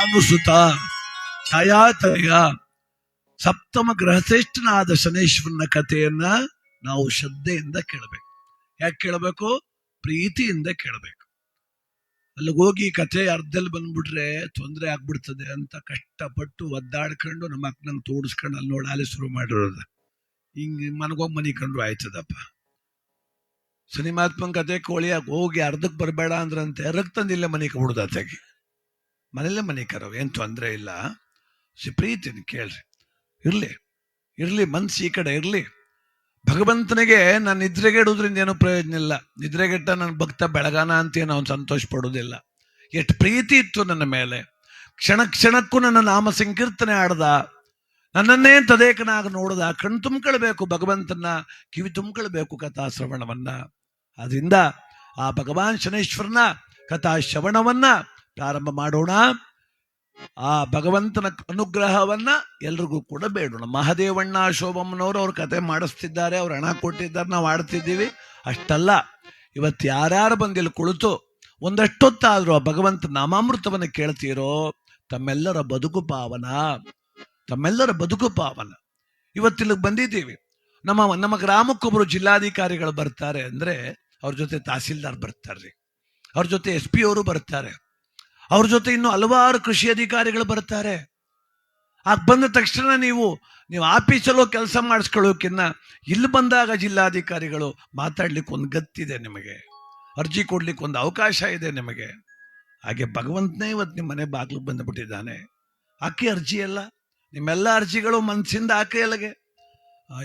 ಭಾನುಸುತ ಛಾಯಾತಯ ಸಪ್ತಮ ಗ್ರಹಶ್ರೇಷ್ಠನಾದ ಶನೇಶ್ವರನ ಕಥೆಯನ್ನ ನಾವು ಶ್ರದ್ಧೆಯಿಂದ ಕೇಳಬೇಕು. ಯಾಕೆ ಕೇಳಬೇಕು? ಪ್ರೀತಿಯಿಂದ ಕೇಳಬೇಕು. ಅಲ್ಲಿ ಹೋಗಿ ಕಥೆ ಅರ್ಧದಲ್ಲಿ ಬಂದ್ಬಿಟ್ರೆ ತೊಂದರೆ ಆಗ್ಬಿಡ್ತದೆ ಅಂತ ಕಷ್ಟಪಟ್ಟು ಒದ್ದಾಡ್ಕೊಂಡು ನಮ್ಮ ಅಕ್ಕನಂಗೆ ತೋಡಿಸ್ಕೊಂಡು ಅಲ್ಲಿ ನೋಡಾಲೆ ಶುರು ಮಾಡಿರೋದು. ಹಿಂಗೆ ಮನಗೋಗಿ ಮನಿ ಕಂಡು ಆಯ್ತದಪ್ಪ. ಸಿನಿಮಾತ್ಮನ್ ಕತೆ ಕೋಳಿಯಾಗಿ ಹೋಗಿ ಅರ್ಧಕ್ಕೆ ಬರಬೇಡ ಅಂದ್ರಂತೆ ರಕ್ತಂದಿಲ್ಲ ಮನೆ ಹುಡ್ದಾತಾಗಿ ಮನೆಯಲ್ಲೇ ಮನೆ ಕರವ್, ಏನ್ ತೊಂದರೆ ಇಲ್ಲ. ಸಿ ಪ್ರೀತಿನ ಕೇಳ್ರಿ. ಇರ್ಲಿ ಇರ್ಲಿ, ಮನ್ಸು ಈ ಕಡೆ ಇರ್ಲಿ. ಭಗವಂತನಿಗೆ ನಾನು ನಿದ್ರೆಗೆಡೋದ್ರಿಂದ ಏನೂ ಪ್ರಯೋಜನ ಇಲ್ಲ. ನಿದ್ರೆಗೆಟ್ಟ ನನ್ನ ಭಕ್ತ ಬೆಳಗಾನ ಅಂತ ಏನು ಅವನು ಸಂತೋಷ ಪಡೋದಿಲ್ಲ ಎಷ್ಟು ಪ್ರೀತಿ ಇತ್ತು ನನ್ನ ಮೇಲೆ. ಕ್ಷಣ ಕ್ಷಣಕ್ಕೂ ನನ್ನ ನಾಮ ಸಂಕೀರ್ತನೆ ಆಡ್ದ ನನ್ನನ್ನೇ ತದೇಕನಾಗ ನೋಡ್ದ. ಕಣ್ ತುಂಬ್ಕೊಳ್ಬೇಕು ಭಗವಂತನ ಕಿವಿ ತುಂಬ್ಕೊಳ್ಬೇಕು ಕಥಾ ಶ್ರವಣವನ್ನ ಆದ್ರಿಂದ ಆ ಭಗವಾನ್ ಶನೇಶ್ವರನ ಕಥಾ ಶ್ರವಣವನ್ನ ಪ್ರಾರಂಭ ಮಾಡೋಣ. ಆ ಭಗವಂತನ ಅನುಗ್ರಹವನ್ನ ಎಲ್ರಿಗೂ ಕೂಡ ಬೇಡೋಣ. ಮಹಾದೇವಣ್ಣ ಶೋಭಮ್ಮನವರು ಅವ್ರ ಕತೆ ಮಾಡಿಸ್ತಿದ್ದಾರೆ, ಅವ್ರು ಹಣ ಕೊಟ್ಟಿದ್ದಾರೆ, ನಾವು ಆಡ್ತಿದ್ದೀವಿ. ಅಷ್ಟಲ್ಲ, ಇವತ್ತು ಯಾರ್ಯಾರು ಬಂದಿಲ್ಲಿ ಕುಳಿತು ಒಂದಷ್ಟೊತ್ತಾದ್ರೂ ಆ ಭಗವಂತ ನಾಮಾಮೃತವನ್ನು ಕೇಳ್ತೀರೋ, ತಮ್ಮೆಲ್ಲರ ಬದುಕು ಪಾವನ. ತಮ್ಮೆಲ್ಲರ ಬದುಕು ಪಾವನ. ಇವತ್ತಿಲ್ಲಿಗೆ ಬಂದಿದ್ದೀವಿ. ನಮ್ಮ ನಮ್ಮ ಗ್ರಾಮಕ್ಕೊಬ್ಬರು ಜಿಲ್ಲಾಧಿಕಾರಿಗಳು ಬರ್ತಾರೆ ಅಂದ್ರೆ ಅವ್ರ ಜೊತೆ ತಹಸೀಲ್ದಾರ್ ಬರ್ತಾರ್ರಿ ಅವ್ರ ಜೊತೆ ಎಸ್ ಪಿ ಅವರು ಬರ್ತಾರೆ. ಅವ್ರ ಜೊತೆ ಇನ್ನು ಹಲವಾರು ಕೃಷಿ ಅಧಿಕಾರಿಗಳು ಬರ್ತಾರೆ ಆಗ ಬಂದ ತಕ್ಷಣ ನೀವು ನೀವು ಆಫೀಸಲ್ಲೋ ಕೆಲಸ ಮಾಡಿಸ್ಕೊಳ್ಳೋಕ್ಕಿನ್ನ ಇಲ್ಲಿ ಬಂದಾಗ ಜಿಲ್ಲಾಧಿಕಾರಿಗಳು ಮಾತಾಡ್ಲಿಕ್ಕೆ ಒಂದು ಗತ್ತಿದೆ ನಿಮಗೆ. ಅರ್ಜಿ ಕೊಡ್ಲಿಕ್ಕೆ ಒಂದು ಅವಕಾಶ ಇದೆ ನಿಮಗೆ. ಹಾಗೆ ಭಗವಂತನೇ ಇವತ್ತು ನಿಮ್ಮ ಮನೆ ಬಾಗಿಲು ಬಂದುಬಿಟ್ಟಿದ್ದಾನೆ. ಅಕ್ಕಿ ಅರ್ಜಿ ಎಲ್ಲ ನಿಮ್ಮೆಲ್ಲ ಅರ್ಜಿಗಳು ಮನಸ್ಸಿಂದ ಹಾಕಿ ಅಲ್ಲಿಗೆ.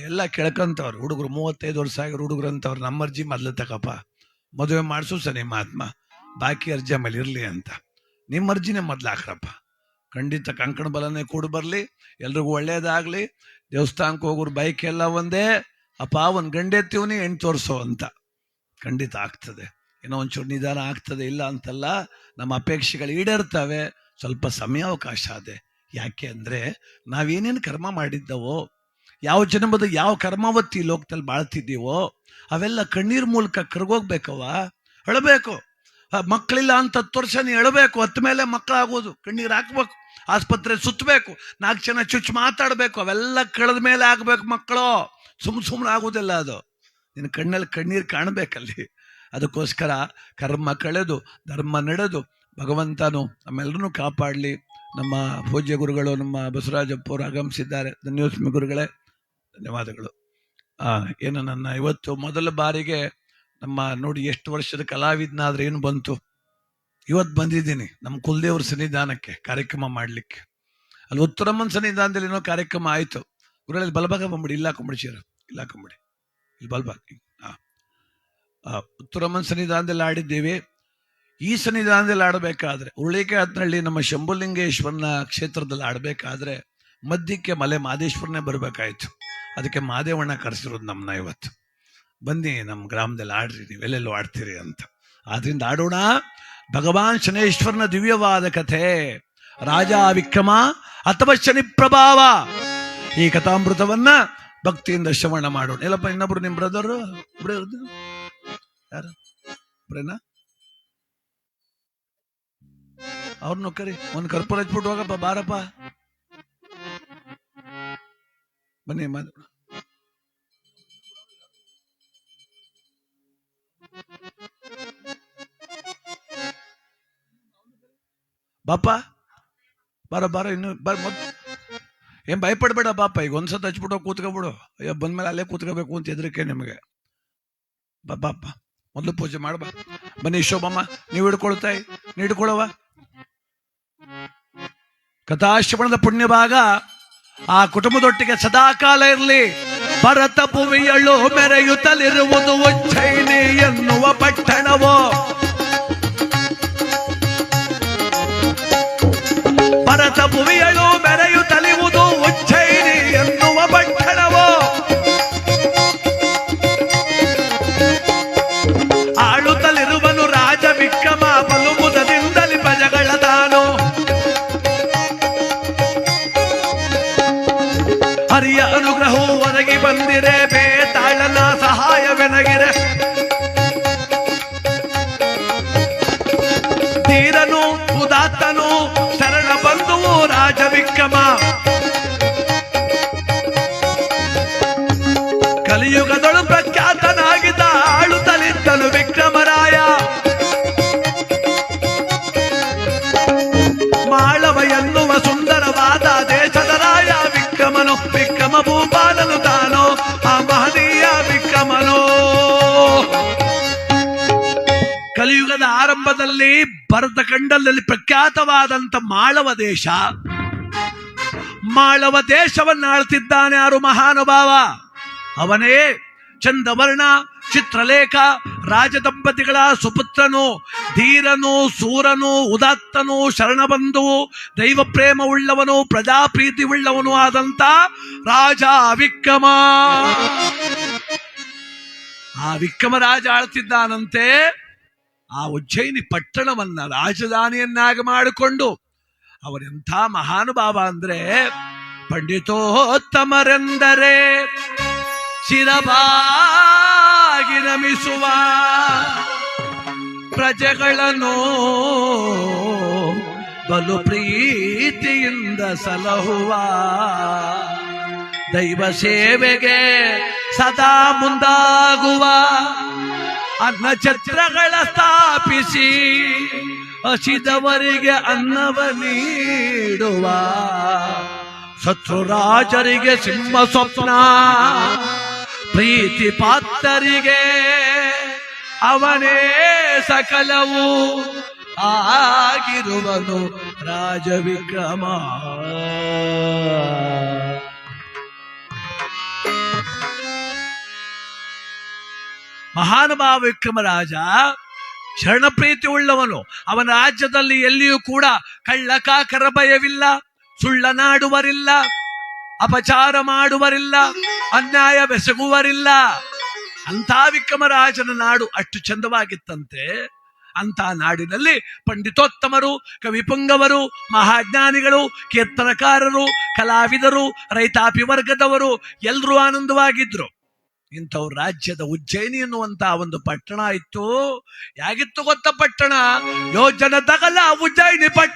ಎಲ್ಲ ಕೆಳಕಂತವ್ರು, ಹುಡುಗರು, ಮೂವತ್ತೈದು ವರ್ಷ ಆಗಿರೋ ಹುಡುಗರು ಅಂತವ್ರು, ನಮ್ಮ ಅರ್ಜಿ ಮೊದಲು ತಕಪ್ಪ ಮದುವೆ ಮಾಡಿಸು ಸರ್ ನಿಮ್ಮ ಆತ್ಮ. ಬಾಕಿ ಅರ್ಜಿ ಆಮೇಲೆ ಇರಲಿ ಅಂತ. ನಿಮ್ಮ ಅರ್ಜಿನೇ ಮೊದ್ಲು ಹಾಕ್ರಪ್ಪ. ಖಂಡಿತ ಕಂಕಣ ಬಲನೇ ಕೂಡ ಬರಲಿ ಎಲ್ರಿಗೂ ಒಳ್ಳೇದಾಗಲಿ. ದೇವಸ್ಥಾನಕ್ಕೆ ಹೋಗೋರು ಬೈಕ್ ಎಲ್ಲ ಒಂದೇ ಅಪ್ಪ ಒಂದು ಗಂಡೆತ್ತೀವ್ನಿ ಹೆಣ್ಣು ತೋರಿಸೋ ಅಂತ. ಖಂಡಿತ ಆಗ್ತದೆ. ಏನೋ ಒಂಚೂರು ನಿಧಾನ ಆಗ್ತದೆ ಇಲ್ಲ ಅಂತಲ್ಲ ನಮ್ಮ ಅಪೇಕ್ಷೆಗಳು ಈಡೇರ್ತವೆ. ಸ್ವಲ್ಪ ಸಮಯಾವಕಾಶ ಅದೇ. ಯಾಕೆ ಅಂದ್ರೆ ನಾವೇನೇನು ಕರ್ಮ ಮಾಡಿದ್ದವೋ ಯಾವ ಜನ್ಮದ ಯಾವ ಕರ್ಮಾವತಿ ಲೋಕದಲ್ಲಿ ಬಾಳ್ತಿದ್ದೀವೋ ಅವೆಲ್ಲ ಕಣ್ಣೀರ್ ಮೂಲಕ ಕರ್ಗೋಗ್ಬೇಕವ ಅಳಬೇಕು. ಆ, ಮಕ್ಕಳಿಲ್ಲ ಅಂತ ವರ್ಷ ನೀ ಹೇಳಬೇಕು ಹತ್ತ ಮೇಲೆ ಮಕ್ಕಳಾಗೋದು ಕಣ್ಣೀರು ಹಾಕ್ಬೇಕು ಆಸ್ಪತ್ರೆ ಸುತ್ತಬೇಕು ನಾಲ್ಕು ಜನ ಚುಚ್ಚು ಮಾತಾಡಬೇಕು, ಅವೆಲ್ಲ ಕಳೆದ ಮೇಲೆ ಆಗ್ಬೇಕು ಮಕ್ಕಳು. ಸುಮ್ ಸುಮ್ಮನೆ ಆಗೋದಿಲ್ಲ ಅದು. ನಿನ್ನ ಕಣ್ಣಲ್ಲಿ ಕಣ್ಣೀರು ಕಾಣಬೇಕಲ್ಲಿ. ಅದಕ್ಕೋಸ್ಕರ ಕರ್ಮ ಕಳೆದು, ಧರ್ಮ ನಡೆದು, ಭಗವಂತನು ನಮ್ಮೆಲ್ಲರನ್ನೂ ಕಾಪಾಡಲಿ. ನಮ್ಮ ಪೂಜ್ಯ ಗುರುಗಳು, ನಮ್ಮ ಬಸವರಾಜಪ್ಪ ಅವರು ಆಗಮಿಸಿದ್ದಾರೆ. ಧನ್ಯೋಸ್ಮಿ ಗುರುಗಳೇ, ಧನ್ಯವಾದಗಳು. ಏನು ನನ್ನ ಇವತ್ತು ಮೊದಲ ಬಾರಿಗೆ ನಮ್ಮ ನೋಡಿ ಎಷ್ಟು ವರ್ಷದ ಕಲಾವಿದನಾದ್ರೆ ಏನು ಬಂತು? ಇವತ್ತು ಬಂದಿದ್ದೀನಿ, ನಮ್ಮ ಕುಲದೇವ್ರ ಸನ್ನಿಧಾನಕ್ಕೆ ಕಾರ್ಯಕ್ರಮ ಮಾಡಲಿಕ್ಕೆ. ಅಲ್ಲಿ ಉತ್ತರಮ್ಮನ ಸನ್ನಿಧಾನದಲ್ಲಿ ಏನೋ ಕಾರ್ಯಕ್ರಮ ಆಯಿತು. ಊರಲ್ಲಿ ಬಲಭಾಗ ಬಂದ್ಬಿಡಿ, ಇಲ್ಲ ಹಾಕೊಂಬಿಡಿ ಚೀರ ಇಲ್ಲ ಹಾಕೊಂಬಿಡಿ ಇಲ್ಲಿ ಬಲಭಾಗ, ಹಾ. ಉತ್ತರಮ್ಮನ ಸನ್ನಿಧಾನದಲ್ಲಿ ಆಡಿದ್ದೇವೆ ಈ ಸನ್ನಿಧಾನದಲ್ಲಿ ಆಡಬೇಕಾದ್ರೆ ಉರುಳಿಕಾತ್ನಹಳ್ಳಿ ನಮ್ಮ ಶಂಭುಲಿಂಗೇಶ್ವರನ ಕ್ಷೇತ್ರದಲ್ಲಿ ಆಡಬೇಕಾದ್ರೆ ಮಧ್ಯಕ್ಕೆ ಮಲೆ ಮಾದೇಶ್ವರನೇ ಬರಬೇಕಾಯಿತು. ಅದಕ್ಕೆ ಮಾದೇವಣ್ಣ ಕರೆಸಿರೋದು ನಮ್ಮನ್ನ ಇವತ್ತು. ಬನ್ನಿ ನಮ್ಮ ಗ್ರಾಮದಲ್ಲಿ ಆಡ್ರಿ ನೀವೆಲ್ಲೆಲ್ಲೋ ಆಡ್ತೀರಿ ಅಂತ. ಆದ್ರಿಂದ ಆಡೋಣ. ಭಗವಾನ್ ಶನೇಶ್ವರನ ದಿವ್ಯವಾದ ಕಥೆ. ರಾಜ ವಿಕ್ರಮ ಅಥವಾ ಶನಿ ಪ್ರಭಾವ ಈ ಕಥಾಮೃತವನ್ನ ಭಕ್ತಿಯಿಂದ ಶ್ರವಣ ಮಾಡೋಣ. ಎಲ್ಲಪ್ಪ, ಇನ್ನೊಬ್ರು ನಿಮ್ ಬ್ರದರ್ ಯಾರು? ಒಬ್ರೇನಾ ಅವ್ರನ್ನು ಕರಿ. ಒಂದ್ ಕರ್ಪೂರ ಹಚ್ಬಿಟ್ಟು ಹೋಗಪ್ಪ, ಬಾರಪ್ಪ. ಬನ್ನಿ ಮಾತು ಬಾಪ, ಬಾರ ಬಾರ, ಇನ್ನು ಬರ ಮೊದ್ ಏನ್ ಭಯಪಡ್ಬೇಡ ಬಾಪ, ಈಗ ಒಂದ್ಸತ ಹಚ್ಬಿಟ್ಟು ಕೂತ್ಕೊಬಿಡು. ಅಯ್ಯೋ, ಬಂದ್ಮೇಲೆ ಅಲ್ಲೇ ಕೂತ್ಕೋಬೇಕು ಅಂತ ಹೆದರಿಕೆ ನಿಮಗೆ. ಬಾ, ಬಾಪ, ಮೊದಲು ಪೂಜೆ ಮಾಡ್ಬಾ ಬನ್ನಿ ಶೋಭಮ್ಮ, ನೀವು ಹಿಡ್ಕೊಳ್ತಾಯಿ ನೀ ಹಿಡ್ಕೊಳವ ಕಥಾಶ್ರವಣದ ಪುಣ್ಯ ಭಾಗ ಆ ಕುಟುಂಬದೊಟ್ಟಿಗೆ ಸದಾಕಾಲ ಇರಲಿ. ಭರತ ಭೂಮಿಯಳು ಮೆರೆಯುತ್ತಲಿರುವುದು ಉಜ್ಜಯಿನಿ ಎನ್ನುವ ಪಟ್ಟಣವೋ. ಭರತ ಭುವಿಯಳು ಮೆರೆಯುತ್ತಲಿವುದು ಉಜ್ಜಯಿನಿ ಎನ್ನುವ ಪಟ್ಟಣವೋ ಆಳುತ್ತಲಿರುವನು ರಾಜ ವಿಕ್ರಮ, ಬಲು ಮುದದಿಂದಲಿ ಪ್ರಜಗಳ ತಾನು ಹರಿಯ ಅನುಗ್ರಹವು ಒದಗಿ ಬಂದಿರೆ ರಾಜ ಕಲಿಯುಗದಳು ಪ್ರಖ್ಯಾತನಾಗಿದ್ದ ತಲಿದ್ದಲು ವಿಕ್ರಮರಾಯ. ಮಾಳವ ಎನ್ನುವ ಸುಂದರವಾದ ದೇಶದ ರಾಯ ವಿಕ್ರಮನು, ವಿಕ್ರಮ ಭೂಪಾಲನು ತಾನು, ಆ ಮಹನೀಯ ವಿಕ್ರಮನೋ. ಕಲಿಯುಗದ ಆರಂಭದಲ್ಲಿ ಭರತ ಖಂಡದಲ್ಲಿ ಪ್ರಖ್ಯಾತವಾದಂತ ಮಾಳವ ದೇಶ. ಮಾಳವ ದೇಶವನ್ನು ಆಳ್ತಿದ್ದಾನೆ ಯಾರು ಮಹಾನುಭಾವ? ಅವನೇ ಚಂದವರ್ಣ, ಚಿತ್ರಲೇಖ, ರಾಜದಂಪತಿಗಳ ಸುಪುತ್ರನು, ಧೀರನು, ಸೂರನು, ಉದಾತ್ತನು, ಶರಣಬಂಧು ದೈವ ಪ್ರೇಮ ಉಳ್ಳವನು ಪ್ರಜಾಪ್ರೀತಿ ಉಳ್ಳವನು ಆದಂತ ರಾಜ ವಿಕ್ರಮ ಆ ವಿಕ್ರಮ ರಾಜ ಆಳ್ತಿದ್ದಾನಂತೆ. ಆ ಉಜ್ಜಯಿನಿ ಪಟ್ಟಣವನ್ನ ರಾಜಧಾನಿಯನ್ನಾಗಿ ಮಾಡಿಕೊಂಡು ಅವರೆಂಥ ಮಹಾನುಭಾವ ಅಂದ್ರೆ ಪಂಡಿತೋತ್ತಮರೆಂದರೆ ಶಿರಬಾಗಿ ನಮಿಸುವ ಪ್ರಜೆಗಳನ್ನು ಬಲು ಪ್ರೀತಿಯಿಂದ ಸಲಹುವ ದೈವ ಸೇವೆಗೆ ಸದಾ ಮುಂದಾಗುವ ಅನ್ನ ಚತ್ರಗಳ ಸ್ಥಾಪಿಸಿ ಹಸಿದವರಿಗೆ ಅನ್ನವ ನೀಡುವ. ಶತ್ರುರಾಜರಿಗೆ ಸಿಂಹ ಸ್ವಪ್ನ. ಪ್ರೀತಿ ಪಾತ್ರರಿಗೆ ಅವನೇ ಸಕಲವು ಆಗಿರುವನು ರಾಜವಿಕ್ರಮ. ಮಹಾನುಭಾವ ವಿಕ್ರಮ ರಾಜ ಶರಣ ಪ್ರೀತಿ ಉಳ್ಳವನು ಅವನ ರಾಜ್ಯದಲ್ಲಿ ಎಲ್ಲಿಯೂ ಕೂಡ ಕಳ್ಳಕಾಕರ ಭಯವಿಲ್ಲ, ಸುಳ್ಳನಾಡುವರಿಲ್ಲ, ಅಪಚಾರ ಮಾಡುವರಿಲ್ಲ, ಅನ್ಯಾಯ ಬೆಸಗುವರಿಲ್ಲ. ಅಂತ ವಿಕ್ರಮರಾಜನ ನಾಡು ಅಷ್ಟು ಚಂದವಾಗಿತ್ತಂತೆ. ಅಂತ ನಾಡಿನಲ್ಲಿ ಪಂಡಿತೋತ್ತಮರು, ಕವಿಪುಂಗವರು, ಮಹಾಜ್ಞಾನಿಗಳು, ಕೀರ್ತನಕಾರರು, ಕಲಾವಿದರು, ರೈತಾಪಿ ವರ್ಗದವರು ಎಲ್ಲರೂ ಆನಂದವಾಗಿದ್ರು. ಇಂಥವು ರಾಜ್ಯದ ಉಜ್ಜಯಿನಿ ಎನ್ನುವಂತ ಒಂದು ಪಟ್ಟಣ ಇತ್ತು. ಯಾಗಿತ್ತು ಗೊತ್ತ ಪಟ್ಟಣ? ಯೋಜನ ತಗಲ ಉಜ್ಜಯಿನಿ ಪಟ್ಟಣ.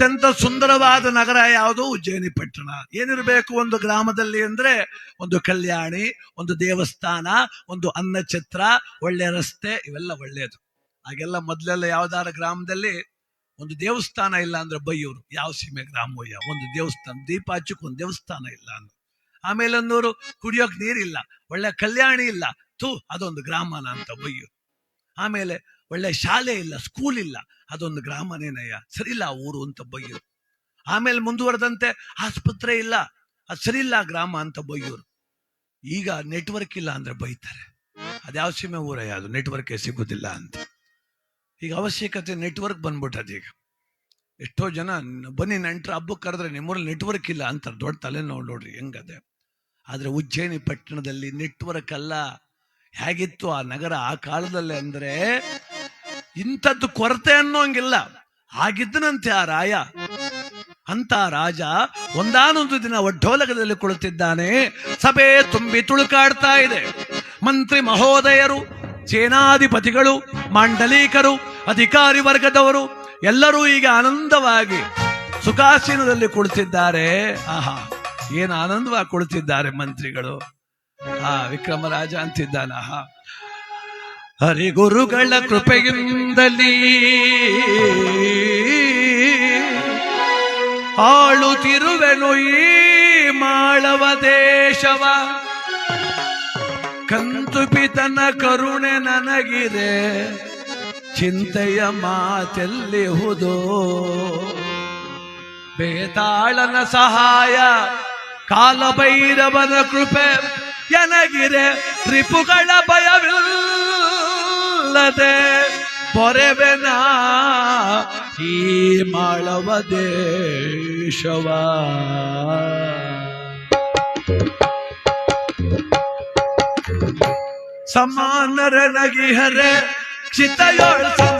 ಅತ್ಯಂತ ಸುಂದರವಾದ ನಗರ ಯಾವುದು? ಉಜ್ಜಯಿನಿ ಪಟ್ಟಣ ಏನಿರಬೇಕು ಒಂದು ಗ್ರಾಮದಲ್ಲಿ ಅಂದ್ರೆ ಒಂದು ಕಲ್ಯಾಣಿ, ಒಂದು ದೇವಸ್ಥಾನ, ಒಂದು ಅನ್ನಛತ್ರ, ಒಳ್ಳೆ ರಸ್ತೆ, ಇವೆಲ್ಲ ಒಳ್ಳೆಯದು ಹಾಗೆಲ್ಲ ಮೊದಲೆಲ್ಲ ಯಾವ್ದಾರ ಗ್ರಾಮದಲ್ಲಿ ಒಂದು ದೇವಸ್ಥಾನ ಇಲ್ಲ ಅಂದ್ರೆ ಬೈಯೂರು. ಯಾವ ಸೀಮೆ ಗ್ರಾಮಯ್ಯ ಒಂದು ದೇವಸ್ಥಾನ ದೀಪ ಹಚ್ಚಕ್ಕೆ ಒಂದು ದೇವಸ್ಥಾನ ಇಲ್ಲ ಅಂದ್ರೆ. ಆಮೇಲೆ ಅನ್ನೋರು ಕುಡಿಯೋಕ್ ನೀರಿಲ್ಲ, ಒಳ್ಳೆ ಕಲ್ಯಾಣಿ ಇಲ್ಲ, ಥೂ, ಅದೊಂದು ಗ್ರಾಮನ ಅಂತ ಬೈಯೂರು. ಆಮೇಲೆ ಒಳ್ಳೆ ಶಾಲೆ ಇಲ್ಲ ಸ್ಕೂಲ್ ಇಲ್ಲ ಅದೊಂದು ಗ್ರಾಮನೇನಯ್ಯ ಸರಿ ಇಲ್ಲ ಆ ಊರು ಅಂತ ಬೈಯೋರು. ಆಮೇಲೆ ಮುಂದುವರೆದಂತೆ ಆಸ್ಪತ್ರೆ ಇಲ್ಲ. ಅದು ಸರಿ ಇಲ್ಲ ಗ್ರಾಮ ಅಂತ ಬೈಯೋರು. ಈಗ ನೆಟ್ವರ್ಕ್ ಇಲ್ಲ ಅಂದ್ರೆ ಬೈತಾರೆ. ಅದ್ಯಾವ ಸೀಮೆ ಊರಯ್ಯ ಅದು, ನೆಟ್ವರ್ಕ್ ಸಿಗುದಿಲ್ಲ ಅಂತ. ಈಗ ಅವಶ್ಯಕತೆ ನೆಟ್ವರ್ಕ್ ಬಂದ್ಬಿಟ್ಟದ ಈಗ. ಎಷ್ಟೋ ಜನ ಬನ್ನಿ ನೆಂಟ್ರ ಹಬ್ಬಕ್ಕೆ ಕರೆದ್ರೆ ನಿಮ್ಮೂರಲ್ಲಿ ನೆಟ್ವರ್ಕ್ ಇಲ್ಲ ಅಂತಾರೆ. ದೊಡ್ಡ ತಲೆ ನೋಡ್ ನೋಡ್ರಿ ಹೆಂಗದೆ. ಆದ್ರೆ ಉಜ್ಜಯಿನಿ ಪಟ್ಟಣದಲ್ಲಿ ನೆಟ್ವರ್ಕ್ ಅಲ್ಲ. ಹೇಗಿತ್ತು ಆ ನಗರ ಆ ಕಾಲದಲ್ಲಿ ಅಂದ್ರೆ ಇಂಥದ್ದು ಕೊರತೆ ಅನ್ನೋಂಗಿಲ್ಲ. ಆಗಿದ್ದನಂತೆ ಆ ರಾಯ. ಅಂತ ರಾಜ ಒಂದಾನೊಂದು ದಿನ ಒಡ್ಡೋಲಗದಲ್ಲಿ ಕುಳಿತಿದ್ದಾನೆ. ಸಭೆ ತುಂಬಿ ತುಳುಕಾಡ್ತಾ ಇದೆ. ಮಂತ್ರಿ ಮಹೋದಯರು, ಸೇನಾಧಿಪತಿಗಳು, ಮಾಂಡಲೀಕರು, ಅಧಿಕಾರಿ ವರ್ಗದವರು ಎಲ್ಲರೂ ಈಗ ಆನಂದವಾಗಿ ಸುಖಾಸೀನದಲ್ಲಿ ಕುಳಿತಿದ್ದಾರೆ. ಆಹಾ, ಏನು ಆನಂದವಾಗಿ ಕುಳಿತಿದ್ದಾರೆ ಮಂತ್ರಿಗಳು. ಆ ವಿಕ್ರಮರಾಜ ಅಂತಿದ್ದಾನ. ಆಹಾ ಹರಿಗುರುಗಳ ಕೃಪೆಯಿಂದಲೇ ಆಳುತ್ತಿರುವೆನು ಈ ಮಾಳವ ದೇಶವ. ಕಂತುಪಿತನ ಕರುಣೆ ನನಗಿದೆ, ಚಿಂತೆಯ ಮಾತೆಲ್ಲಿಹುದೋ. ಬೇತಾಳನ ಸಹಾಯ, ಕಾಲಭೈರವನ ಕೃಪೆ ಎನಗಿರೆ ರಿಪುಗಳ ಭಯವಿಲ್ಲದೆ ಪೊರೆವೆನ ಈ ಮಾಳವ ದೇಶವ. ಸಮಾನರ ನಗಿಹರೆ ಚಿತ್ತಯೋಳ ಸಮಾನರ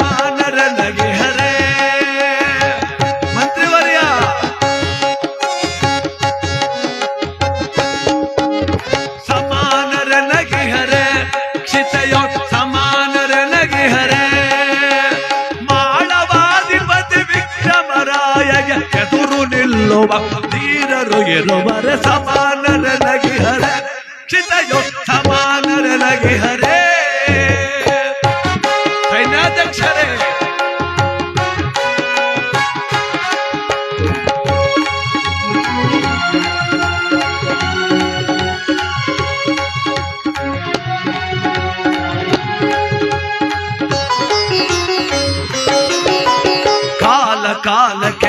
ಕಾಲಕ್ಕೆ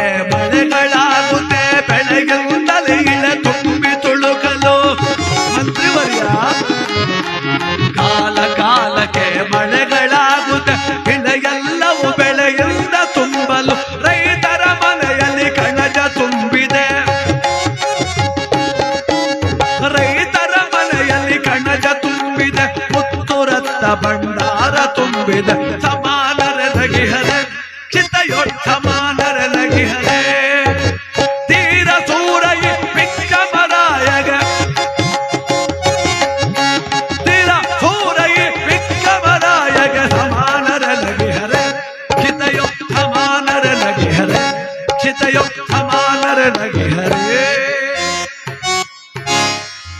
ಸಮಾನರ ನಗಿಹರೆ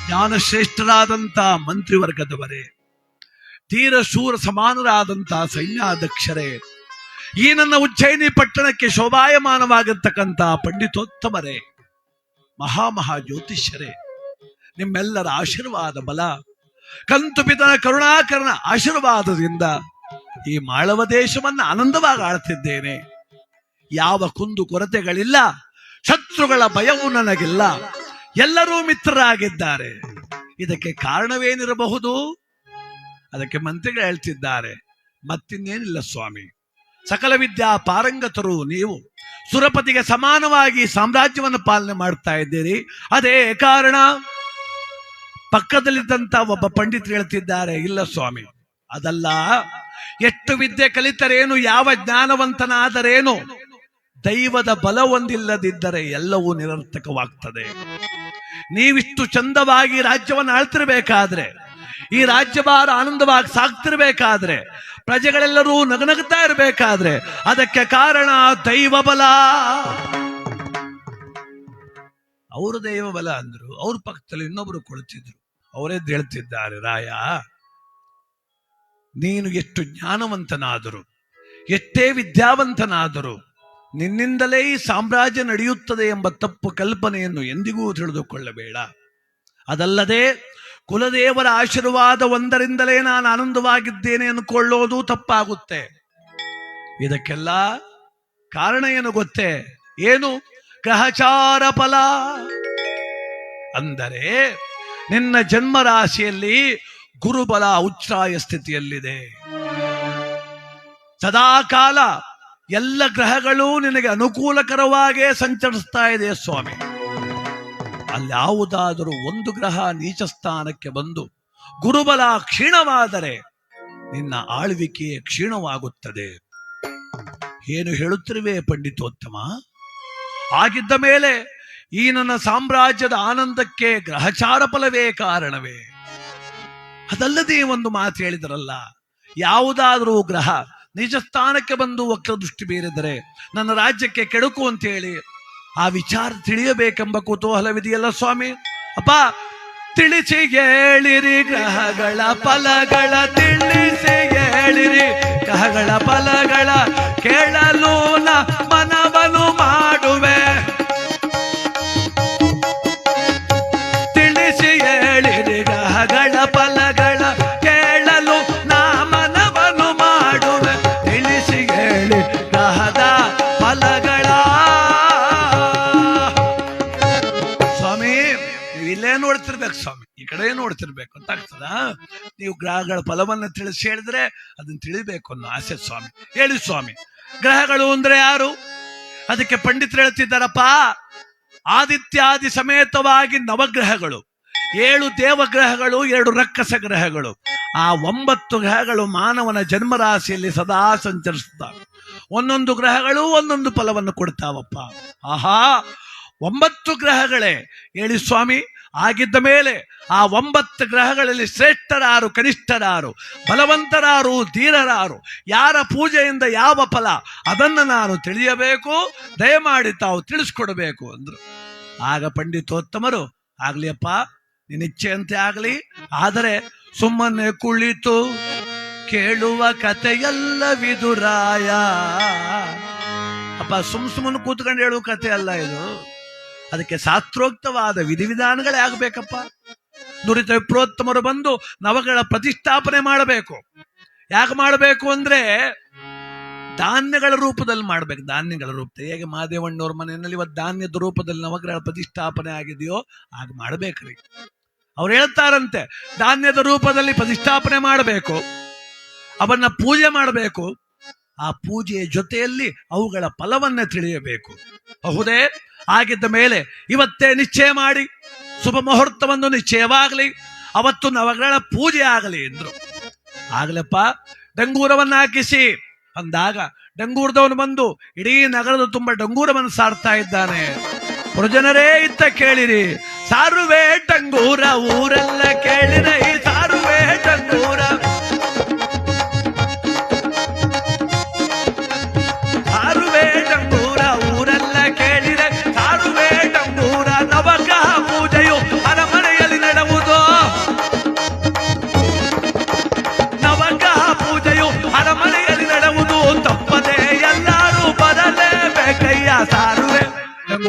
ಜ್ಞಾನಶ್ರೇಷ್ಠರಾದಂಥ ಮಂತ್ರಿವರ್ಗದವರೇ ತೀರ ಶೂರ ಸಮಾನರಾದಂಥ ಸೈನ್ಯಾಧ್ಯಕ್ಷರೇ, ಈ ನನ್ನ ಉಜ್ಜಯಿನಿ ಪಟ್ಟಣಕ್ಕೆ ಶೋಭಾಯಮಾನವಾಗಿರ್ತಕ್ಕಂಥ ಪಂಡಿತೋತ್ತಮರೇ ಮಹಾಮಹಾ ಜ್ಯೋತಿಷ್ಯರೇ, ನಿಮ್ಮೆಲ್ಲರ ಆಶೀರ್ವಾದ ಬಲ, ಕಂತು ಪಿತನ ಕರುಣಾಕರಣ ಆಶೀರ್ವಾದದಿಂದ ಈ ಮಾಳವ ದೇಶವನ್ನು ಆನಂದವಾಗಿ ಆಳ್ತಿದ್ದೇನೆ. ಯಾವ ಕುಂದು ಕೊರತೆಗಳಿಲ್ಲ, ಶತ್ರುಗಳ ಭಯವು ನನಗಿಲ್ಲ, ಎಲ್ಲರೂ ಮಿತ್ರರಾಗಿದ್ದಾರೆ. ಇದಕ್ಕೆ ಕಾರಣವೇನಿರಬಹುದು? ಅದಕ್ಕೆ ಮಂತ್ರಿಗಳು ಹೇಳ್ತಿದ್ದಾರೆ, ಮತ್ತಿನ್ನೇನಿಲ್ಲ ಸ್ವಾಮಿ. ಸಕಲ ವಿದ್ಯಾ ಪಾರಂಗತರು ನೀವು ಸುರಪತಿಗೆ ಸಮಾನವಾಗಿ ಸಾಮ್ರಾಜ್ಯವನ್ನು ಪಾಲನೆ ಮಾಡ್ತಾ ಇದ್ದೀರಿ. ಅದೇ ಕಾರಣ ಪಕ್ಕದಲ್ಲಿದ್ದಂತ ಒಬ್ಬ ಪಂಡಿತ್ ಹೇಳ್ತಿದ್ದಾರೆ, ಇಲ್ಲ ಸ್ವಾಮಿ, ಅದಲ್ಲ. ಎಷ್ಟು ವಿದ್ಯೆ ಕಲಿತರೇನು, ಯಾವ ಜ್ಞಾನವಂತನಾದರೇನು ದೈವದ ಬಲ ಹೊಂದಿಲ್ಲದಿದ್ದರೆ ಎಲ್ಲವೂ ನಿರರ್ಥಕವಾಗ್ತದೆ. ನೀವಿಷ್ಟು ಚಂದವಾಗಿ ರಾಜ್ಯವನ್ನು ಆಳ್ತಿರ್ಬೇಕಾದ್ರೆ, ಈ ರಾಜ್ಯಭಾರ ಆನಂದವಾಗಿ ಸಾಕ್ತಿರ್ಬೇಕಾದ್ರೆ ಪ್ರಜೆಗಳೆಲ್ಲರೂ ನಗನಗ್ತಾ ಇರಬೇಕಾದ್ರೆ, ಅದಕ್ಕೆ ಕಾರಣ ದೈವ ಬಲ ಅವರು ದೈವ ಬಲ ಅಂದ್ರು, ಅವ್ರ ಪಕ್ಕದಲ್ಲಿ ಇನ್ನೊಬ್ರು ಕೊಳ್ತಿದ್ರು. ಅವರೇ ಹೇಳ್ತಿದ್ದಾರೆ, ರಾಯ, ನೀನು ಎಷ್ಟು ಜ್ಞಾನವಂತನಾದರು, ಎಷ್ಟೇ ವಿದ್ಯಾವಂತನಾದರು ನಿನ್ನಿಂದಲೇ ಈ ಸಾಮ್ರಾಜ್ಯ ನಡೆಯುತ್ತದೆ ಎಂಬ ತಪ್ಪು ಕಲ್ಪನೆಯನ್ನು ಎಂದಿಗೂ ತಿಳಿದುಕೊಳ್ಳಬೇಡ. ಅದಲ್ಲದೆ ಕುಲದೇವರ ಆಶೀರ್ವಾದ ಒಂದರಿಂದಲೇ ನಾನು ಆನಂದವಾಗಿದ್ದೇನೆ ಅನ್ಕೊಳ್ಳೋದು ತಪ್ಪಾಗುತ್ತೆ. ಇದಕ್ಕೆಲ್ಲ ಕಾರಣ ಏನು ಗೊತ್ತೇ? ಏನು? ಗ್ರಹಚಾರ ಫಲ. ಅಂದರೆ ನಿನ್ನ ಜನ್ಮ ರಾಶಿಯಲ್ಲಿ ಗುರುಬಲ, ಉಚ್ಛ್ರಾಯ ಸ್ಥಿತಿಯಲ್ಲಿದೆ. ಸದಾಕಾಲ ಎಲ್ಲ ಗ್ರಹಗಳು ನಿನಗೆ ಅನುಕೂಲಕರವಾಗೇ ಸಂಚರಿಸ್ತಾ ಇದೆ ಸ್ವಾಮಿ. ಅಲ್ಯಾವುದಾದರೂ ಒಂದು ಗ್ರಹ ನೀಚ ಸ್ಥಾನಕ್ಕೆ ಬಂದು ಗುರುಬಲ ಕ್ಷೀಣವಾದರೆ ನಿನ್ನ ಆಳ್ವಿಕೆ ಕ್ಷೀಣವಾಗುತ್ತದೆ. ಏನು ಹೇಳುತ್ತಿರುವೆ ಪಂಡಿತೋತ್ತಮ? ಆಗಿದ್ದ ಮೇಲೆ ಈ ನನ್ನ ಸಾಮ್ರಾಜ್ಯದ ಆನಂದಕ್ಕೆ ಗ್ರಹಚಾರ ಫಲವೇ ಕಾರಣವೇ? ಅದಲ್ಲದೆ ಒಂದು ಮಾತು ಹೇಳಿದರಲ್ಲ, ಯಾವುದಾದರೂ ಗ್ರಹ ನಿಜ ಸ್ಥಾನಕ್ಕೆ ಬಂದು ವಕ್ರ ದೃಷ್ಟಿ ಬೀರಿದರೆ ನನ್ನ ರಾಜ್ಯಕ್ಕೆ ಕೆಡುಕು ಅಂತ ಹೇಳಿ ಆ ವಿಚಾರ ತಿಳಿಯಬೇಕೆಂಬ ಕುತೂಹಲವಿದೆಯಲ್ಲ ಸ್ವಾಮಿ? ಅಪ್ಪ, ತಿಳಿಸಿ ಹೇಳಿರಿ, ಗ್ರಹಗಳ ಫಲಗಳ ತಿಳಿಸಿ ಹೇಳಿರಿ, ಗ್ರಹಗಳ ಫಲಗಳ ಕೇಳಲು ಮನವನು ಮಾಡುವೆ ನೋಡ್ತಿರ್ಬೇಕು ಅಂತ ಆಗ್ತದ ನೀವು ಗ್ರಹಗಳ ಫಲವನ್ನ ತಿಳಿಸಿ ಹೇಳಿದ್ರೆ ಅದನ್ನ ತಿಳಿಬೇಕು ಅನ್ನೋ ಆಸೆ ಸ್ವಾಮಿ. ಹೇಳಿ ಸ್ವಾಮಿ, ಗ್ರಹಗಳು ಅಂದ್ರೆ ಯಾರು? ಅದಕ್ಕೆ ಪಂಡಿತರು ಹೇಳ್ತಿದ್ದಾರಪ್ಪ, ಆದಿತ್ಯಾದಿ ಸಮೇತವಾಗಿ ನವಗ್ರಹಗಳು. ಏಳು ದೇವಗ್ರಹಗಳು, ಎರಡು ರಕ್ಕಸ ಗ್ರಹಗಳು. ಆ ಒಂಬತ್ತು ಗ್ರಹಗಳು ಮಾನವನ ಜನ್ಮರಾಶಿಯಲ್ಲಿ ಸದಾ ಸಂಚರಿಸುತ್ತವೆ ಒಂದೊಂದು ಗ್ರಹಗಳು ಒಂದೊಂದು ಫಲವನ್ನು ಕೊಡ್ತಾವಪ್ಪ. ಆಹಾ, ಒಂಬತ್ತು ಗ್ರಹಗಳೇ. ಹೇಳಿ ಸ್ವಾಮಿ ಆಗಿದ್ದ ಮೇಲೆ ಆ ಒಂಬತ್ತು ಗ್ರಹಗಳಲ್ಲಿ ಶ್ರೇಷ್ಠರಾರು, ಕನಿಷ್ಠರಾರು, ಬಲವಂತರಾರು, ಧೀರರಾರು, ಯಾರ ಪೂಜೆಯಿಂದ ಯಾವ ಫಲ ಅದನ್ನು ನಾನು ತಿಳಿಯಬೇಕು, ದಯಮಾಡಿ ತಾವು ತಿಳಿಸ್ಕೊಡಬೇಕು ಅಂದ್ರು. ಆಗ ಪಂಡಿತೋತ್ತಮರು ಆಗ್ಲಿಯಪ್ಪ ನಿನ್ನಿಚ್ಛೆಯಂತೆ ಆಗಲಿ, ಆದರೆ ಸುಮ್ಮನೆ ಕುಳಿತು ಕೇಳುವ ಕಥೆಯಲ್ಲ ವಿದುರಾಯ. ಅಪ್ಪ, ಸುಮ್ ಸುಮ್ಮನೆ ಕೂತ್ಕೊಂಡು ಹೇಳುವ ಕಥೆ ಅಲ್ಲ ಇದು. ಅದಕ್ಕೆ ಶಾಸ್ತ್ರೋಕ್ತವಾದ ವಿಧಿವಿಧಾನಗಳೇ ಆಗಬೇಕಪ್ಪ. ನುರಿತ ವಿಪ್ರೋತ್ತಮರು ಬಂದು ನವಗಳ ಪ್ರತಿಷ್ಠಾಪನೆ ಮಾಡಬೇಕು. ಯಾಕೆ ಮಾಡಬೇಕು ಅಂದ್ರೆ ಧಾನ್ಯಗಳ ರೂಪದಲ್ಲಿ ಮಾಡ್ಬೇಕು. ಧಾನ್ಯಗಳ ರೂಪದಲ್ಲಿ ಹೇಗೆ ಮಹಾದೇವಣ್ಣವ್ರ ಮನೆಯಲ್ಲಿ ಇವತ್ತು ಧಾನ್ಯದ ರೂಪದಲ್ಲಿ ನವಗ್ರಹ ಪ್ರತಿಷ್ಠಾಪನೆ ಆಗಿದೆಯೋ ಆಗ ಮಾಡ್ಬೇಕ್ರಿ. ಅವ್ರು ಹೇಳ್ತಾರಂತೆ, ಧಾನ್ಯದ ರೂಪದಲ್ಲಿ ಪ್ರತಿಷ್ಠಾಪನೆ ಮಾಡಬೇಕು, ಅವನ್ನ ಪೂಜೆ ಮಾಡಬೇಕು ಆ ಪೂಜೆಯ ಜೊತೆಯಲ್ಲಿ ಅವುಗಳ ಫಲವನ್ನ ತಿಳಿಯಬೇಕು. ಹೌದೇ ಆಗಿದ್ದ ಮೇಲೆ ಇವತ್ತೇ ನಿಶ್ಚಯ ಮಾಡಿ. ಶುಭ ಮುಹೂರ್ತವನ್ನು ನಿಶ್ಚಯವಾಗಲಿ. ಅವತ್ತು ನವಗಳ ಪೂಜೆ ಆಗಲಿ ಎಂದ್ರು. ಆಗ್ಲಪ್ಪ, ಡಂಗೂರವನ್ನ ಹಾಕಿಸಿ. ಅಂದಾಗ ಡಂಗೂರದವನು ಬಂದು ಇಡೀ ನಗರದ ತುಂಬ ಡಂಗೂರವನ್ನು ಸಾರ್ತಾ ಇದ್ದಾನೆ. ಪ್ರಜನರೇ ಇತ್ತ ಕೇಳಿರಿ. ಸಾರುವೆ ಡಂಗೂರ ಊರೆಲ್ಲ ಈ ಸಾರುವೆ ಡಂಗೂರ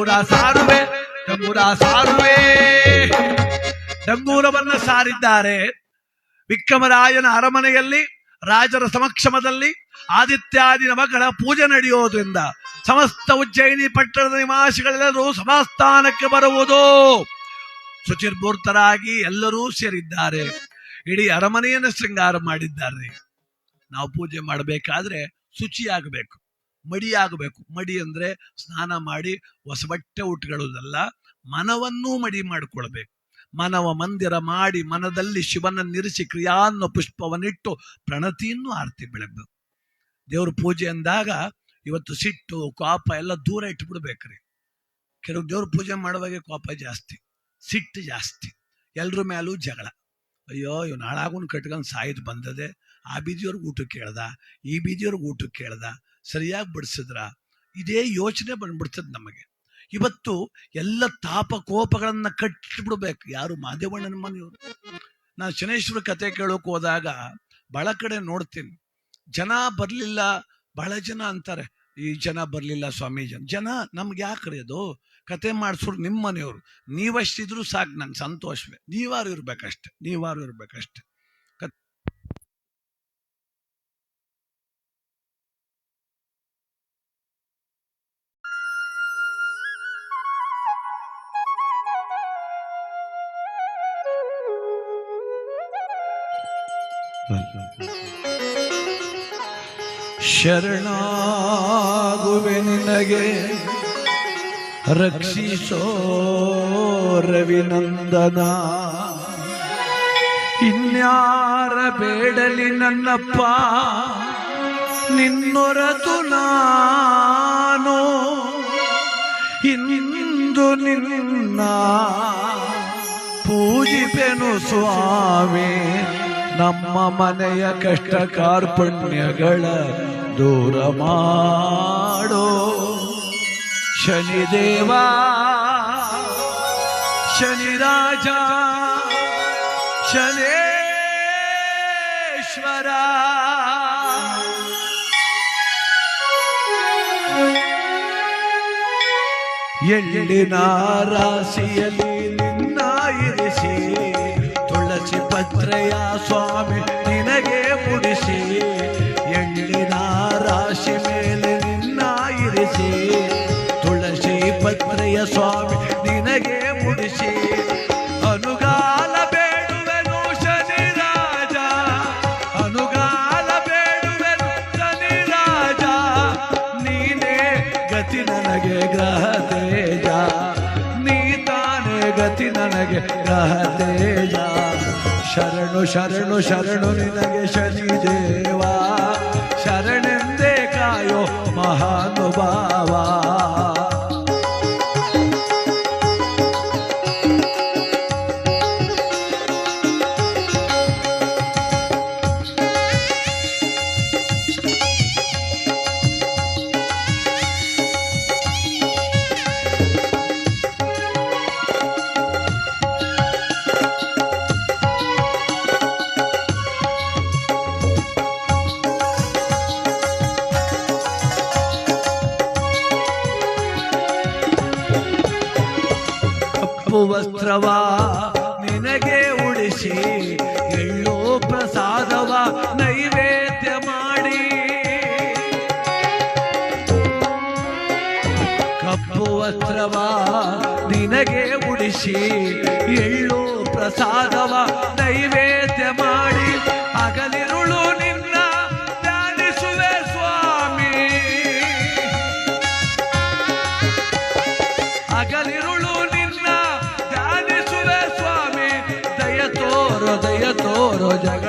ಡಂಗೂರ ಸಾರುವೆ ಡಂಗೂರ ಸಾರುವೆ. ಡಂಗೂರವನ್ನ ಸಾರಿದ್ದಾರೆ ವಿಕ್ರಮರಾಯನ ಅರಮನೆಯಲ್ಲಿ, ರಾಜರ ಸಮಕ್ಷಮದಲ್ಲಿ, ಆದಿತ್ಯಾದಿ ನಮಗಳ ಪೂಜೆ ನಡೆಯೋದ್ರಿಂದ ಸಮಸ್ತ ಉಜ್ಜಯಿನಿ ಪಟ್ಟಣದ ನಿವಾಸಿಗಳೆಲ್ಲರೂ ಸಮಾಸ್ಥಾನಕ್ಕೆ ಬರುವುದು. ಶುಚಿರ್ಭೂರ್ತರಾಗಿ ಎಲ್ಲರೂ ಸೇರಿದ್ದಾರೆ. ಇಡೀ ಅರಮನೆಯನ್ನು ಶೃಂಗಾರ ಮಾಡಿದ್ದಾರೆ. ನಾವು ಪೂಜೆ ಮಾಡಬೇಕಾದ್ರೆ ಶುಚಿಯಾಗಬೇಕು. ಮಡಿ ಆಗಬೇಕು ಮಡಿ ಅಂದ್ರೆ ಸ್ನಾನ ಮಾಡಿ ಹೊಸ ಬಟ್ಟೆ ಉಟ್ಕೊಳ್ಳೋದಲ್ಲ, ಮನವನ್ನೂ ಮಡಿ ಮಾಡಿಕೊಳ್ಬೇಕು. ಮನವ ಮಂದಿರ ಮಾಡಿ ಮನದಲ್ಲಿ ಶಿವನನ್ನಿರಿಸಿ ಕ್ರಿಯಾನ್ನ ಪುಷ್ಪವನ್ನಿಟ್ಟು ಪ್ರಣತಿಯನ್ನು ಆರತಿ ಬೆಳಗ್ಬೇಕು. ದೇವ್ರ ಪೂಜೆ ಅಂದಾಗ ಇವತ್ತು ಸಿಟ್ಟು, ಕೋಪ ಎಲ್ಲ ದೂರ ಇಟ್ಬಿಡ್ಬೇಕ್ರಿ. ಕೆಲವು ದೇವ್ರ ಪೂಜೆ ಮಾಡುವಾಗೆ ಕೋಪ ಜಾಸ್ತಿ, ಸಿಟ್ಟು ಜಾಸ್ತಿ, ಎಲ್ರ ಮೇಲೂ ಜಗಳ. ಅಯ್ಯೋ ಇವ್ ನಾಳಾಗುನ್ ಕಟ್ಕೊಂಡು ಸಾಯ್ದು ಬಂದದೆ, ಆ ಬೀದಿಯವ್ರಿಗೆ ಊಟಕ್ಕೆ ಕೇಳ್ದ ಈ ಬೀದಿಯವ್ರಿಗೆ ಊಟಕ್ಕೆ ಕೇಳ್ದ ಸರಿಯಾಗಿ ಬಡಿಸಿದ್ರ ಇದೇ ಯೋಚನೆ ಬಂದ್ಬಿಡ್ತದೆ ನಮಗೆ. ಇವತ್ತು ಎಲ್ಲ ತಾಪ ಕೋಪಗಳನ್ನ ಕಟ್ಟಿಬಿಡ್ಬೇಕು. ಯಾರು ಮಾದೇವಣ್ಣನ ಮನೆಯವರು? ನಾನು ಶನೇಶ್ವರ ಕತೆ ಕೇಳೋಕೆ ಹೋದಾಗ ಬಹಳ ಕಡೆ ನೋಡ್ತೀನಿ. ಜನ ಬರಲಿಲ್ಲ, ಬಹಳ ಜನ ಅಂತಾರೆ, ಈ ಜನ ಬರಲಿಲ್ಲ ಸ್ವಾಮಿ ಜನ ಜನ ನಮ್ಗೆ ಯಾಕ್ರಿ ಅದು? ಕತೆ ಮಾಡಿಸೋರು ನಿಮ್ಮ ಮನೆಯವರು. ನೀವಷ್ಟಿದ್ರು ಸಾಕು, ನಂಗೆ ಸಂತೋಷವೇ. ನೀವಾರು ಇರ್ಬೇಕಷ್ಟೆ. ನೀವಾರು ಇರ್ಬೇಕಷ್ಟೆ. ಶರಣಾಗುವೆ ನಿನಗೆ ರಕ್ಷಿಸೋ ರವಿನಂದನ. ಇನ್ಯಾರ ಬೇಡಲಿ ನನ್ನಪ್ಪ ನಿನ್ನೊರತು ನಾನು. ಇಂದು ನಿನ್ನ ಪೂಜಿಪೆನು ಸ್ವಾಮಿ. ನಮ್ಮ ಮನೆಯ ಕಷ್ಟ ಕಾರ್ಪಣ್ಯಗಳ ದೂರ ಮಾಡೋ ಶನಿದೇವ ಶನಿರಾಜ ಶನೇಶ್ವರ. ಎಳ್ಳಿನ ರಾಶಿಯಲ್ಲಿ ನಿನ್ನ ಇರಿಸಿ ತುಳಸಿ ಪತ್ರೆಯ ಸ್ವಾಮಿ, ನಿನಗೆ ಪುಡಿಸಿ ಎಳ್ಳಿನ ರಾಶಿ ಮೇಲೆ ನಿನ್ನ ಇರಿಸಿ. ತುಳಸಿ ಪತ್ರೆಯ ಸ್ವಾಮಿ, ನಿನಗೆ ಮುಡಿಸಿ. ಅನುಗಾಲ ಬೇಡುವೆನು ಶನಿ ರಾಜ, ಅನುಗಾಲ ಬೇಡುವೆನು ಶನಿ ರಾಜ. ನೀನೇ ಗತಿ ನನಗೆ ಗ್ರಹ ತೇಜ, ನೀ ತಾನೇ ಗತಿ ನನಗೆ ಗ್ರಹ ತೇಜ. ಶರಣು ಶರಣು ಶರಣು ನಿನಗೆ ಶನಿ ದೇವ ಶರಣೆಂದೇ ಕಾಯೋ ಮಹಾನುಭಾವ ವಸ್ತ್ರವ ನಿನಗೆ ಉಡಿಸಿ ಎಳ್ಳೋ ಪ್ರಸಾದವ ನೈವೇದ್ಯ ಮಾಡಿ. ಕಪ್ಪು ವಸ್ತ್ರವ ನಿನಗೆ ಉಡಿಸಿ ಎಳ್ಳೋ ಪ್ರಸಾದವ ನೈವೇದ್ಯ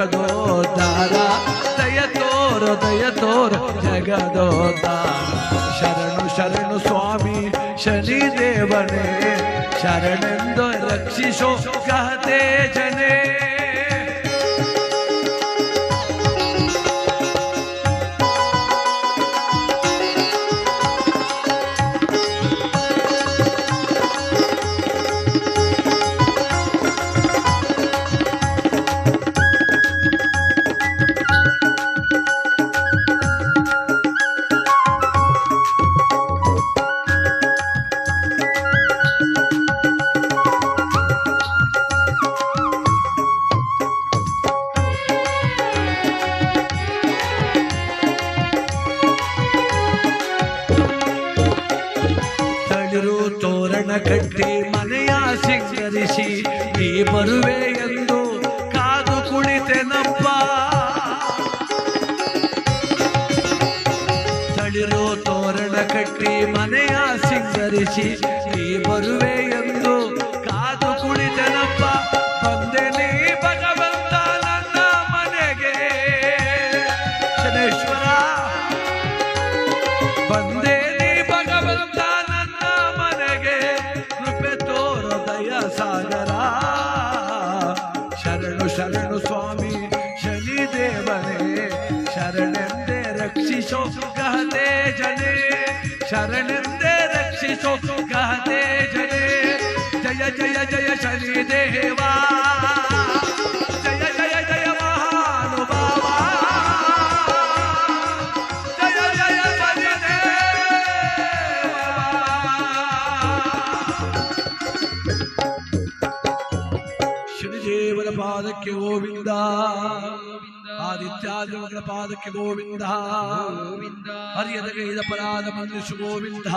ತೋರೋ ಜಗದೋದ್ಧಾರ ದಯ ತೋರೋ ದಯ ತೋರೋ ಜಗದೋದ್ಧಾರ ಶರಣು ಶರಣು ಸ್ವಾಮಿ ಶನಿ ದೇವನೇ ಸಿಂಗರಿಸಿ ನೀ ಬರುವೆ ಎಂದು ಕಾದು ಕುಳಿತೆನಪ್ಪ ತಳಿರೋ ತೋರಣ ಕಟ್ಟಿ ಮನೆಯ ಸಿಂಗರಿಸಿ ನೀ ಬರುವೆ ಎಂದು ಶರಣೆಂದೇ ರಕ್ಷಿಸೋ ಗಹತೆ ಜನೇ ಜಯ ಜಯ ಜಯ ಶನಿ ದೇವಾ ಜಯ ಜಯ ಜಯ ಮಹಾನುಭಾವ ಜಯ ಜಯ ಶನಿ ಶನಿದೇವರ ಪಾದಕ್ಕೆ ಗೋವಿಂದ ಆದಿತ್ಯಾದಿಗಳ ಪಾದಕ್ಕೆ ಗೋವಿಂದ ಹರಿಯದ ഹരിയതകൈതപരാധ മനുഷ്യ ഗോവിന്ദ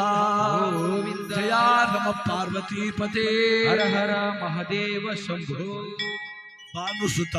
ഗോവിന്ദ ജയാ നമ പാർവതീപതേ ഹര ഹര മഹദേവ ശംഭോ ഭാനുസുത